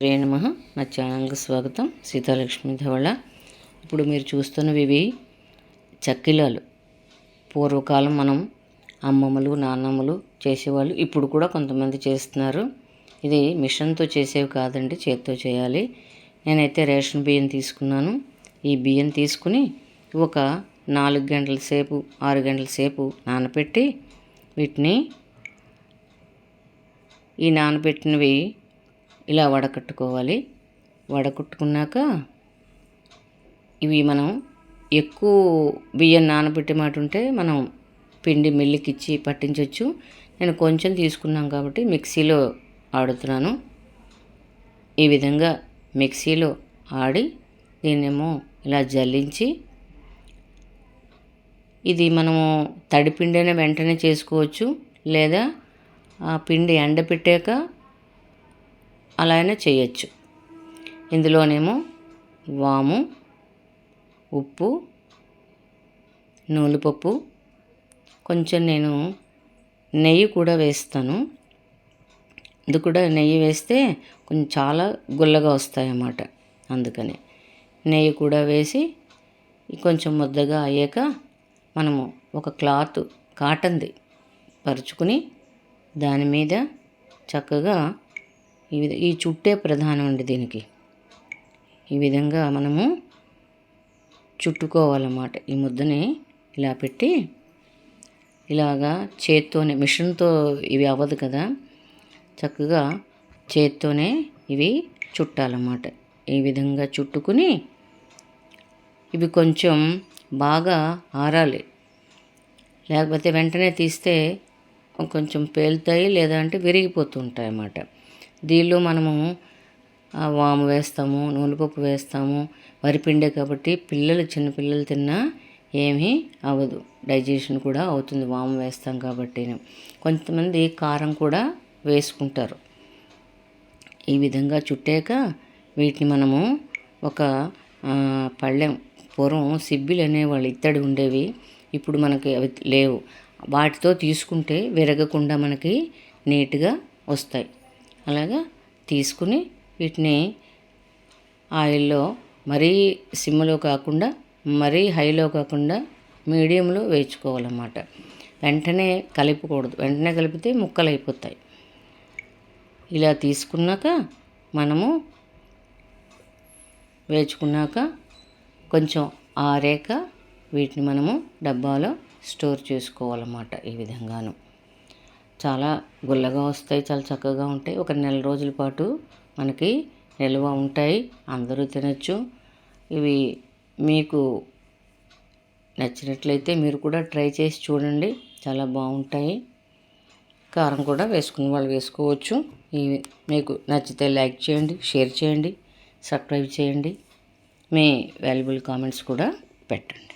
శ్రీ నమ. నా ఛానల్కి స్వాగతం. సీతాలక్ష్మి ధవళ. ఇప్పుడు మీరు చూస్తున్నవి ఇవి చక్కిలాలు. పూర్వకాలం మనం అమ్మమ్మలు నాన్నమ్మలు చేసేవాళ్ళు. ఇప్పుడు కూడా కొంతమంది చేస్తున్నారు. ఇది మిషన్తో చేసేవి కాదండి చేత్తో చేయాలి. నేనైతే రేషన్ బియ్యం తీసుకున్నాను. ఈ బియ్యం తీసుకుని ఒక నాలుగు గంటల సేపు ఆరు గంటల సేపు నానబెట్టి వీటిని ఈ నానబెట్టినవి ఇలా వడకట్టుకోవాలి. వడకట్టుకున్నాక ఇవి మనం ఎక్కువ బియ్యం నానబెట్టే మాట ఉంటే మనం పిండి మిల్లుకి ఇచ్చి పట్టించవచ్చు నేను కొంచెం తీసుకున్నాం కాబట్టి మిక్సీలో ఆడుతున్నాను. ఈ విధంగా మిక్సీలో ఆడి దీన్నేమో ఇలా జల్లించి ఇది మనము తడిపిండి వెంటనే చేసుకోవచ్చు. లేదా ఆ పిండి ఎండపెట్టాక అలా అయినా చేయొచ్చు. ఇందులోనేమో వాము ఉప్పు నూలుపప్పు కొంచెం నేను నెయ్యి కూడా వేస్తాను. ఇది కూడా నెయ్యి వేస్తే కొంచెం చాలా గుల్లగా వస్తాయి అన్నమాట అందుకని నెయ్యి కూడా వేసి కొంచెం ముద్దగా అయ్యాక మనము ఒక క్లాత్ కాటన్ది పరుచుకుని దాని మీద చక్కగా ఈ విధ ఈ చుట్టే ప్రధానం అండి దీనికి. ఈ విధంగా మనము చుట్టుకోవాలన్నమాట. ఈ ముద్దని ఇలా పెట్టి ఇలాగా చేత్తోనే మిషన్తో ఇవి అవ్వదు కదా చక్కగా చేత్తోనే ఇవి చుట్టాలన్నమాట. ఈ విధంగా చుట్టుకుని ఇవి కొంచెం బాగా ఆరాలి. లేకపోతే వెంటనే తీస్తే కొంచెం పేలుతాయి లేదంటే విరిగిపోతుంటాయి అన్నమాట దీనిలో మనము వాము వేస్తాము నూనెపప్పు వేస్తాము వరిపిండే కాబట్టి పిల్లలు చిన్నపిల్లలు తిన్నా ఏమీ అవ్వదు. డైజెషన్ కూడా అవుతుంది వాము వేస్తాం కాబట్టి కొంతమంది కారం కూడా వేసుకుంటారు. ఈ విధంగా చుట్టాక వీటిని మనము ఒక పళ్ళెం పూర్వం సిబ్బిలు అనేవాళ్ళు ఇత్తడి ఉండేవి ఇప్పుడు మనకి అవి లేవు. వాటితో తీసుకుంటే విరగకుండా మనకి నీట్గా వస్తాయి. అలాగా తీసుకుని వీటిని ఆయిల్లో మరీ సిమ్లో కాకుండా మరీ హైలో కాకుండా మీడియంలో వేయించుకోవాలన్నమాట. వెంటనే కలిపకూడదు. వెంటనే కలిపితే ముక్కలు అయిపోతాయి. ఇలా తీసుకున్నాక మనము వేచుకున్నాక కొంచెం ఆరేక వీటిని మనము డబ్బాలో స్టోర్ చేసుకోవాలన్నమాట ఈ విధంగాను. చాలా గుల్లగా వస్తాయి చాలా చక్కగా ఉంటాయి. ఒక నెల రోజుల పాటు మనకి నిల్వ ఉంటాయి. అందరూ తినచ్చు. ఇవి మీకు నచ్చినట్లయితే మీరు కూడా ట్రై చేసి చూడండి. చాలా బాగుంటాయి. కారం కూడా వేసుకున్న వాళ్ళు వేసుకోవచ్చు. ఇవి మీకు నచ్చితే లైక్ చేయండి షేర్ చేయండి సబ్స్క్రైబ్ చేయండి. మీ వాల్యుబుల్ కామెంట్స్ కూడా పెట్టండి.